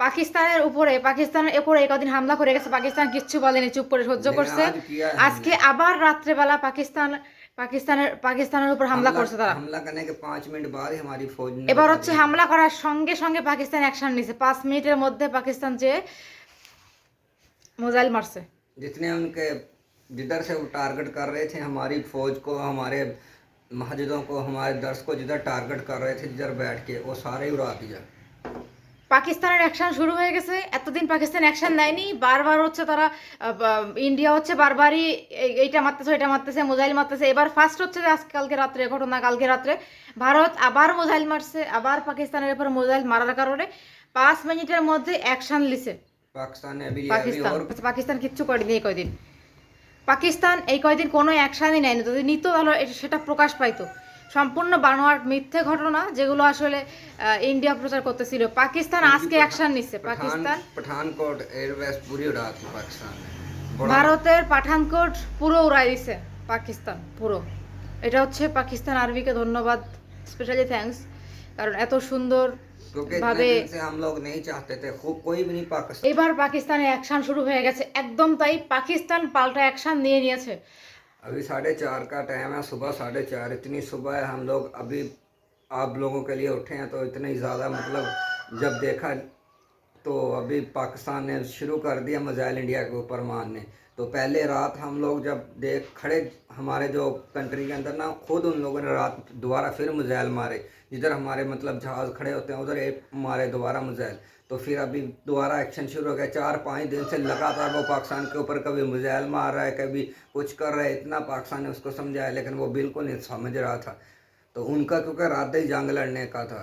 পাকিস্তানের উপরে পাকিস্তানের উপরে এই কদিন হামলা করে গেছে পাকিস্তান কিচ্ছু বলেনি চুপ করে সহ্য लेकिन করছে आज किया है আজকে আবার রাত্রেবেলা পাকিস্তান পাকিস্তানের পাকিস্তানের উপর হামলা করছে তারা हमला करने के पाँच मिनट बाद ही हमारी फौज ने এবার बता হচ্ছে হামলা করার সঙ্গে সঙ্গে পাকিস্তান অ্যাকশন নিছে পাঁচ মিনিটের মধ্যে পাকিস্তান যে মোজাইল মারছে दिया। जितने उनके जिधर से वो टारगेट कर रहे थे हमारी फौज को हमारे मस्जिदों को हमारे दर्श को जिधर टारगेट कर रहे थे जिधर बैठ के वो सारे ही उड़ा दिया পাকিস্তানের অ্যাকশান শুরু হয়ে গেছে। এতদিন পাকিস্তান অ্যাকশান নেয়নি। বারবার হচ্ছে তারা ইন্ডিয়া হচ্ছে বারবারই এইটা মারতেছে ওইটা মারতেছে মোজাইল মারতেছে। এবার ফার্স্ট হচ্ছে যে কালকে রাত্রে ঘটনা কালকে রাত্রে। ভারত আবার মোজাইল মারছে আবার পাকিস্তানের উপর মোজাইল মারার কারণে। পাঁচ মিনিটের মধ্যে অ্যাকশান লিছে পাকিস্তান আচ্ছা, পাকিস্তান। কিচ্ছু করেনি এই কয়দিন। পাকিস্তান এই কয়দিন কোনো অ্যাকশানই নেয়নি। যদি নিত তাহলে সেটা প্রকাশ পাইতো। সম্পূর্ণ বানোয়ার মিথ্যে ঘটনা যেগুলো আসলে ইন্ডিয়া প্রচার করতেছিল। পাকিস্তান আজকে অ্যাকশন নিচ্ছে পাকিস্তান পাঠানকোট এয়ারবেস পুরি পাকিস্তান। ভারতের পাঠানকোট পুরো উড়াই দিছে পাকিস্তান পুরো। এটা হচ্ছে পাকিস্তান আর্মিকে ধন্যবাদ স্পেশালি থ্যাঙ্কস কারণ এত সুন্দর ভাবে এবার পাকিস্তানে অ্যাকশন শুরু হয়ে গেছে একদম তাই পাকিস্তান পাল্টা অ্যাকশন নিয়ে নিয়েছে। अभी साढ़े चार का टाइम है, सुबह साढ़े चार, इतनी सुबह है, हम लोग अभी आप लोगों के लिए उठे हैं तो इतने ज़्यादा मतलब जब देखा तो अभी पाकिस्तान ने शुरू कर दिया मजाइल इंडिया के ऊपर मारने। तो पहले रात हम लोग जब देख खड़े हमारे जो कंट्री के अंदर ना, खुद उन लोगों ने रात दोबारा फिर मिज़ाइल मारे, जिधर हमारे मतलब जहाज़ खड़े होते हैं, उधर एक मारे दोबारा मिज़ाइल तो फिर अभी दोबारा एक्शन शुरू हो गया। चार पाँच दिन से लगातार वो पाकिस्तान के ऊपर कभी मिज़ाइल मार रहा है, कभी कुछ कर रहा है, इतना पाकिस्तान ने उसको समझाया, लेकिन वो बिल्कुल नहीं समझ रहा था। तो उनका क्योंकि रात ही जंग लड़ने का था।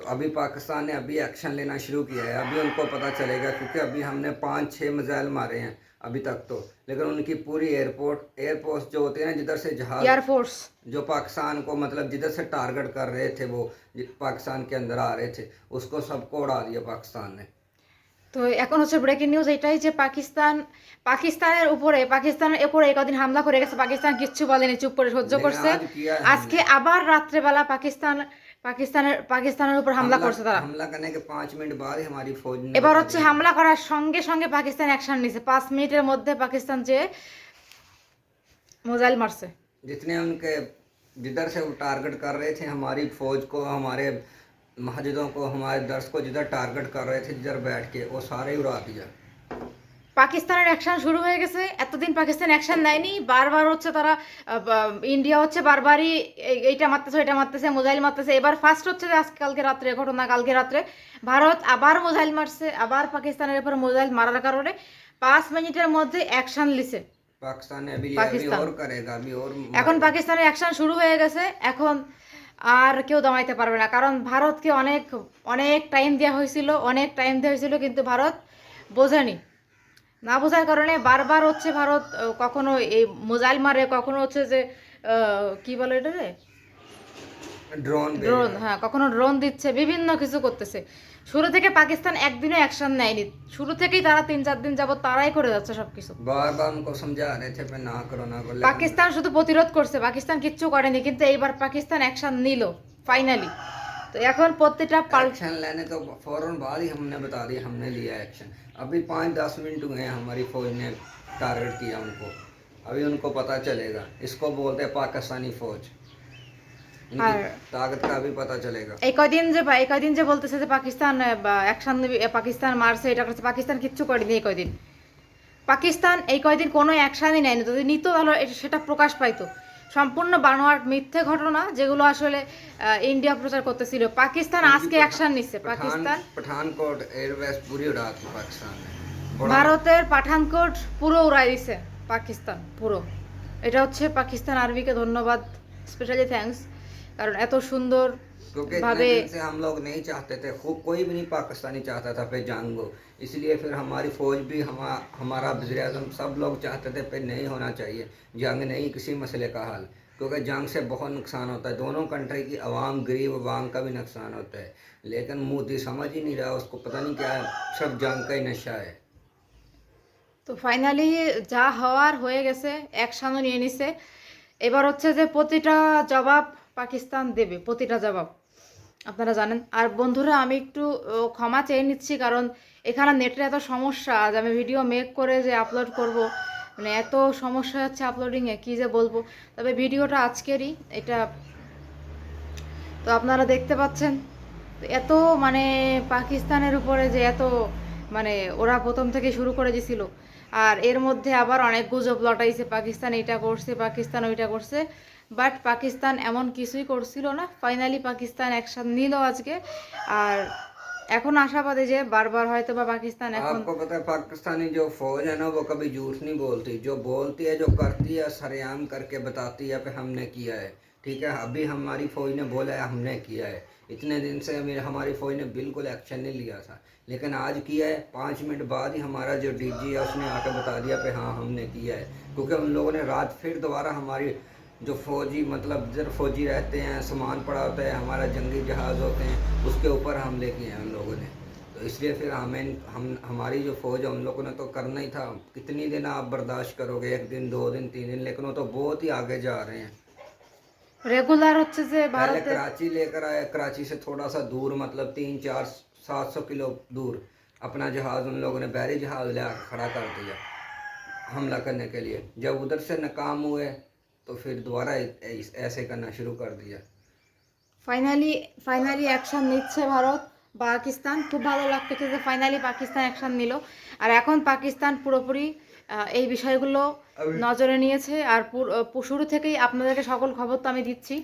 तो अभी पाकिस्तान ने अभी एक्शन लेना शुरू किया है। अभी उनको पता चलेगा क्योंकि अभी हमने पाँच छः मिज़ाइल मारे हैं। अभी तक तो लेकिन उनकी पूरी एयरपोर्ट एयरपोर्ट जो होते हैं ना जिधर से जहाज এয়ারফোর্স जो पाकिस्तान को मतलब जिधर से टारगेट कर रहे थे वो जि- पाकिस्तान के अंदर आ रहे थे उसको सबको उड़ा दिया पाकिस्तान ने তো এখন হচ্ছে ব্রেকিং নিউজ এটাই যে পাকিস্তান পাকিস্তানের উপরে পাকিস্তানের উপরে এই কদিন হামলা করে গেছে পাকিস্তান কিচ্ছু বলেনি চুপ করে সহ্য लेकिन করছে आज किया है আজকে আবার রাত্রেবেলা পাকিস্তান পাকিস্তানের পাকিস্তানের উপর হামলা করছে তারা हमला करने के पाँच मिनट बाद ही हमारी फौज ने এবার बता হচ্ছে হামলা করার সঙ্গে সঙ্গে পাকিস্তান অ্যাকশন নিছে পাঁচ মিনিটের মধ্যে পাকিস্তান যে মোজাইল মারছে जितने उनके जिधर से वो टारगेट कर रहे थे हमारी फौज को हमारे मस्जिदों को हमारे दर्श को जिधर टारगेट कर रहे थे जिधर बैठ के वो सारे ही उड़ा दिया পাকিস্তানের অ্যাকশান শুরু হয়ে গেছে। এতদিন পাকিস্তান অ্যাকশান নেয়নি। বারবার হচ্ছে তারা ইন্ডিয়া হচ্ছে বারবারই এইটা মারতেছে ওইটা মারতেছে মোজাইল মারতেছে। এবার ফার্স্ট হচ্ছে যে আজকালকে রাত্রে ঘটনা কালকে রাত্রে। ভারত আবার মোজাইল মারছে আবার পাকিস্তানের উপর মোজাইল মারার কারণে। পাঁচ মিনিটের মধ্যে অ্যাকশান লিছে এখন পাকিস্তানের অ্যাকশন শুরু হয়ে গেছে। এখন আর কেউ দমাইতে পারবে না। কারণ ভারতকে অনেক অনেক টাইম দেওয়া হয়েছিল অনেক টাইম দেওয়া হয়েছিল কিন্তু ভারত বোঝেনি। না বোঝার কারণে বারবার হচ্ছে ভারত কখনো এই মোজাইল মারে কখনো হচ্ছে যে কি বলে এটা রে ড্রোন ড্রোন হ্যাঁ কখনো ড্রোন দিচ্ছে বিভিন্ন কিছু করতেছে। শুরু থেকে পাকিস্তান একদিনও অ্যাকশন নেয়নি। শুরু থেকেই তারা তিন চার দিন যাবত তারাই করে যাচ্ছে সবকিছু। পাকিস্তান শুধু প্রতিরোধ করছে পাকিস্তান কিচ্ছু করেনি কিন্তু এইবার পাকিস্তান অ্যাকশন নিল ফাইনালি তো এখন প্রত্যেকটা পাল্টা एक्शन लेने तो फौरन बाद ही हमने बता दिया हमने लिया एक्शन अभी पाँच दस मिनट हुए हैं हमारी फौज ने टारगेट किया उनको अभी उनको पता चलेगा इसको बोलते हैं पाकिस्तानी फौज इनकी और- ताकत का भी पता चलेगा এই কদিন যে এই কদিন যে বলতেছে যে পাকিস্তান অ্যাকশন পাকিস্তান মারছে এটা করছে পাকিস্তান কিচ্ছু করেনি এই কয়দিন পাকিস্তান এই কয়দিন কোনো অ্যাকশনই নেয়নি যদি নিত তাহলে এটা- সেটা প্রকাশ পাইতো সম্পূর্ণ বানোয়ার মিথ্যে ঘটনা যেগুলো আসলে ইন্ডিয়া প্রচার করতেছিল। পাকিস্তান আজকে অ্যাকশন নিচ্ছে পাকিস্তান পঠানকোট এয়ারবেস পুরো উড়া পাকিস্তান। ভারতের পাঠানকোট পুরো উড়াই দিছে পাকিস্তান পুরো। এটা হচ্ছে পাকিস্তান আর্মিকে ধন্যবাদ স্পেশালি থ্যাঙ্কস কারণ এত সুন্দর क्योंकि इतने भावे दिन से हम लोग नहीं चाहते थे खूब कोई भी नहीं पाकिस्तानी चाहता था पे जंग हो इसलिए फिर हमारी फौज भी हमा, हमारा वजी अजम सब लोग चाहते थे पे नहीं होना चाहिए जंग नहीं किसी मसले का हल क्योंकि जंग से बहुत नुकसान होता है दोनों कंट्री की आवाम गरीब आवाम का भी नुकसान होता है लेकिन मोदी समझ ही नहीं रहा उसको पता नहीं क्या है सब जंग का ही नशा है তো ফাইনালি যা হওয়ার হয়ে গেছে অ্যাকশনও নিয়ে নিছে এবার হচ্ছে যে প্রতিটা জবাব পাকিস্তান দেবে প্রতিটা জবাব আপনারা জানেন। আর বন্ধুরা, আমি একটু ক্ষমা চেয়ে নিচ্ছি কারণ এখানে নেটের এত সমস্যা যে আমি ভিডিও মেক করে যে আপলোড করব মানে এত সমস্যা হচ্ছে আপলোডিংয়ে কী যে বলব। তবে ভিডিওটা আজকেরই, এটা তো আপনারা দেখতে পাচ্ছেন, এত মানে পাকিস্তানের উপরে যে এত মানে ওরা প্রথম থেকে শুরু করে দিয়েছিল আর এর মধ্যে আবার অনেক গুজব লটাইছে পাকিস্তান এটা করছে পাকিস্তান ওইটা করছে বাট পাকিস্তান এমন কিছুই করছিল না ফাইনালি পাকিস্তান একসাথে নিল আজকে আর এখন আশাবাদী যে বারবার হয়তো বা পাকিস্তান এখন आपको पता है पाकिस्तानी जो फौज है ना वो कभी झूठ नहीं बोलती जो बोलती है जो करती है सरेआम करके बताती है कि हमने किया है ठीक है, अभी हमारी फौज ने बोला है, हमने किया है। इतने दिन से हमें, हमारी फौज ने बिल्कुल एक्शन नहीं लिया था। लेकिन आज किया है, पाँच मिनट बाद ही हमारा जो डीजी है, उसने आकर बता दिया कि हाँ हमने किया है। क्योंकि उन लोगों ने रात फिर दोबारा हमारी जो फौजी मतलब जब फौजी रहते हैं, सामान पड़ा होता है, हमारा जंगी जहाज़ होते हैं, उसके ऊपर हमले किए हैं उन लोगों ने। तो इसलिए फिर हमें, हम, हमारी जो फौज है उन लोगों ने तो करना ही था। कितनी दिन आप बर्दाश्त करोगे? एक दिन, दो दिन, तीन दिन, लेकिन वो तो बहुत ही आगे जा रहे हैं। রেগুলার হচ্ছে যে पहले ভারতে कराची लेकर आए कराची से थोड़ा सा दूर मतलब तीन चार सात सौ किलो दूर अपना जहाज़ उन लोगों ने बहरी जहाज़ ले आकर खड़ा कर दिया हमला करने के लिए जब उधर से नाकाम हुए तो फिर दोबारा ऐ- ऐसे करना शुरू कर दिया ফাইনালি ফাইনালি অ্যাকশন নিচ্ছে ভারত পাকিস্তান খুব ভালো লাগতেছে যে ফাইনালি পাকিস্তান অ্যাকশন নিল আর এখন পাকিস্তান পুরোপুরি আহ, এই বিষয়গুলো নজরে নিয়েছে আর শুরু থেকেই আপনাদেরকে সকল খবর তো আমি দিচ্ছি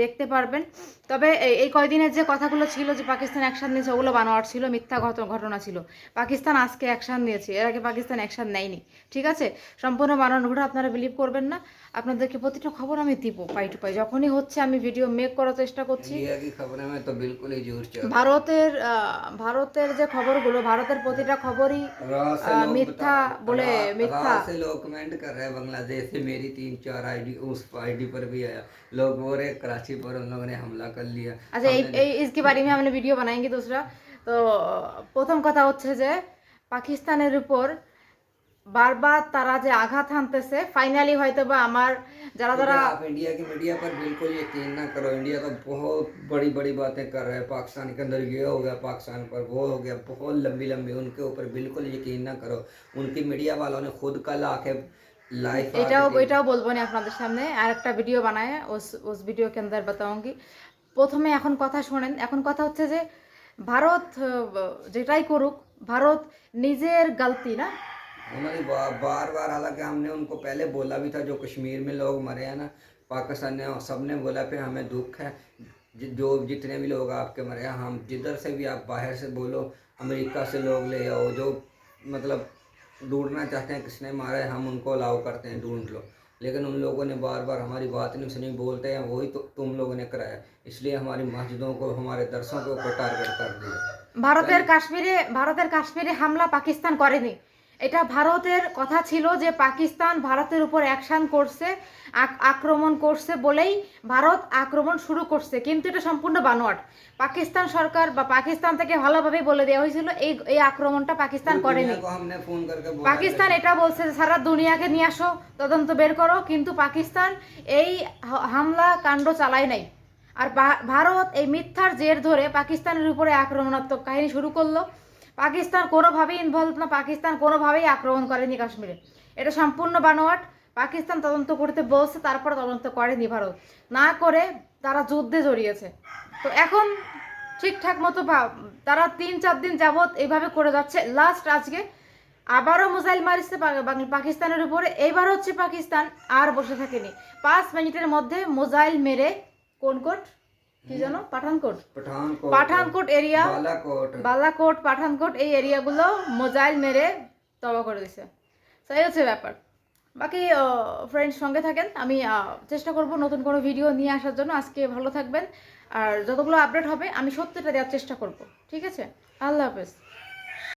দেখতে পারবেন। তবে এই কয়দিনের যে কথাগুলো ছিল যে পাকিস্তান অ্যাকশান নিয়েছে ওগুলো বানোয়ার ছিল মিথ্যা ঘটনা ছিল। পাকিস্তান আজকে অ্যাকশান নিয়েছে এর আগে পাকিস্তান অ্যাকশান নেয়নি ঠিক আছে? সম্পূর্ণ বানানগুলো আপনারা বিলিভ করবেন না। আপনাদেরকে প্রতিটা খবর আমি দিব পাই টু পাই। যখনই হচ্ছে আমি ভিডিও মেক করার চেষ্টা করছি। ভারতের ভারতের যে খবরগুলো ভারতের প্রতিটা খবরই মিথ্যা বলে रात- মিথ্যা रात से लोग कमेंट कर रहे हैं बांग्लादेश से मेरी तीन चार आईडी उस आईडी पर भी आया लोग बोल रहे हैं, कराची पर उन लोगों ने हमला कर लिया আচ্ছা এই এই इसके बारे में हमने वीडियो बनाएंगे दूसरा তো প্রথম কথা হচ্ছে যে পাকিস্তানের উপর বারবার তারা যে আঘাত হানতেছে ফাইনালি হয়তো বা আমার যারা क्योंकि যারা आप इंडिया की मीडिया पर बिल्कुल यकीन ना करो इंडिया तो बहुत बड़ी बड़ी बातें कर रहे हैं पाकिस्तान के अंदर ये हो गया पाकिस्तान पर वो हो गया बहुत लंबी लंबी उनके ऊपर बिल्कुल यकीन ना करो उनकी मीडिया वालों ने खुद कल आके लाइव এটাও এটাও বলবো না আপনাদের সামনে আর একটা ভিডিও বানায় উস উস ভিডিও के अंदर बताऊंगी প্রথমে এখন কথা শোনেন এখন কথা হচ্ছে যে ভারত আহ, যেটাই করুক ভারত নিজের গলতি না उन्होंने बा- बार बार हालांकि हमने उनको पहले बोला भी था जो कश्मीर में लोग मरे हैं ना पाकिस्तान ने सब ने बोला फिर हमें दुख है जि- जो जितने भी लोग आपके मरे हैं हम जिधर से भी आप बाहर से बोलो अमेरिका से लोग ले आओ जो मतलब ढूंढना चाहते हैं किसने मारा है हम उनको अलाउ करते हैं ढूंढ लो लेकिन उन लोगों ने बार बार हमारी बात नहीं सुनी बोलते हैं वही तो तुम लोगों ने कराया इसलिए हमारी मस्जिदों को हमारे दरसों के ऊपर टारगेट कर दिया ভারতের কাশ্মীরে ভারতের কাশ্মীরে হামলা পাকিস্তান করেনি এটা ভারতের কথা ছিল যে পাকিস্তান ভারতের উপর অ্যাকশান করছে আক্রমণ করছে বলেই ভারত আক্রমণ শুরু করছে। কিন্তু এটা সম্পূর্ণ বানোয়াট। পাকিস্তান সরকার বা পাকিস্তান থেকে ভালোভাবেই বলে দেওয়া হয়েছিল এই এই আক্রমণটা পাকিস্তান করেনি। পাকিস্তান এটা বলছে যে সারা দুনিয়াকে নিয়ে আসো তদন্ত বের করো। কিন্তু পাকিস্তান এই হামলা কাণ্ড চালায় নাই। আর ভারত এই মিথ্যার জের ধরে পাকিস্তানের উপরে আক্রমণাত্মক কাহিনী শুরু করল। পাকিস্তান কোনোভাবেই ইনভলভ না, পাকিস্তান কোনোভাবেই আক্রমণ করেনি কাশ্মীরে। এটা সম্পূর্ণ বানোয়াট। পাকিস্তান তদন্ত করতে বলছে, তারপর তদন্ত করেনি ভারত না করে তারা যুদ্ধে জড়িয়েছে। তো এখন ঠিকঠাক মতো তারা তিন চার দিন যাবৎ এইভাবে করে যাচ্ছে। লাস্ট আজকে আবারও মোজাইল মারিছে পাকিস্তানের উপরে। এইবার হচ্ছে পাকিস্তান আর বসে থাকেনি। পাঁচ মিনিটের মধ্যে মোজাইল মেরে কোন কোট? কি জানো? পাঠানকোট। পাঠানকোট। এরিয়া। বালাকোট। পাঠানকোট এই এরিয়াগুলো মোজাইল মেরে তবা করে দিছে। তো এই হচ্ছে ব্যাপার। বাকি ফ্রেন্ডস সঙ্গে থাকেন। আমি চেষ্টা করব নতুন কোনো ভিডিও নিয়ে আসার জন্য। আজকে ভালো থাকবেন। আর যতগুলো আপডেট হবে আমি সত্যিটা দেওয়ার চেষ্টা করব। ঠিক আছে? আল্লাহ হাফেজ।